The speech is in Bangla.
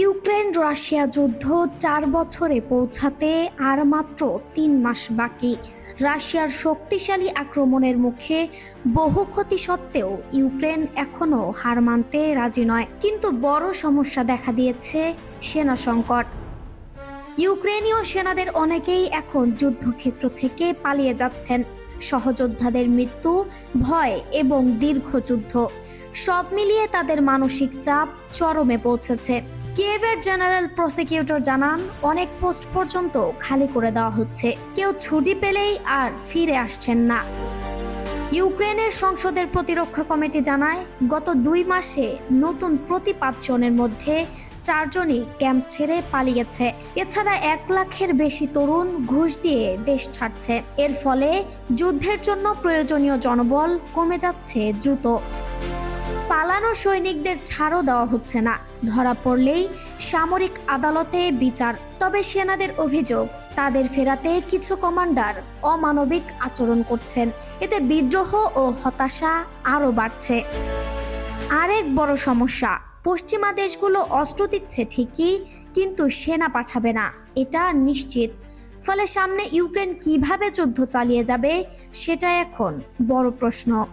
ইউক্রেন রাশিয়া যুদ্ধ চার বছরে পৌঁছাতে আর মাত্র তিন মাস বাকি। রাশিয়ার শক্তিশালী আক্রমণের মুখে বহু ক্ষতি সত্ত্বেও ইউক্রেন এখনও হার মানতে রাজি নয়। কিন্তু বড় সমস্যা দেখা দিয়েছে সেনা সংকট। ইউক্রেনীয় সেনাদের অনেকেই এখন যুদ্ধক্ষেত্র থেকে পালিয়ে যাচ্ছেন। সহযোদ্ধাদের মৃত্যু, ভয় এবং দীর্ঘ যুদ্ধ সব মিলিয়ে তাদের মানসিক চাপ চরমে পৌঁছেছে। কিয়েভের জেনারেল প্রসিকিউটর জানান, অনেক পোস্ট পর্যন্ত খালি করে দেওয়া হচ্ছে। কেউ ছুটি পেলেই আর ফিরে আসছেন না। ইউক্রেনের সংসদের প্রতিরক্ষা কমিটি জানায়, গত দুই মাসে নতুন প্রতি পাঁচজনের মধ্যে চারজনই ক্যাম্প ছেড়ে পালিয়েছে। এছাড়া এক লাখের বেশি তরুণ ঘুষ দিয়ে দেশ ছাড়ছে। এর ফলে যুদ্ধের জন্য প্রয়োজনীয় জনবল কমে যাচ্ছে দ্রুত। পালানো সৈনিকদের ছাড়ও দেওয়া হচ্ছে না। ধরা পড়লেই সামরিক আদালতে বিচার, তবে সেনাদের অভিযোগ, তাদের ফেরাতে কিছু কমান্ডার অমানবিক আচরণ করছেন। এতে বিদ্রোহ ও হতাশা আরও বাড়ছে। আরেক বড় সমস্যা, পশ্চিমা দেশগুলো অস্ত্র দিচ্ছে ঠিকই, কিন্তু সেনা পাঠাবে না। এটা নিশ্চিত। ফলে সামনে ইউক্রেন কীভাবে যুদ্ধ চালিয়ে যাবে, সেটা এখন বড় প্রশ্ন।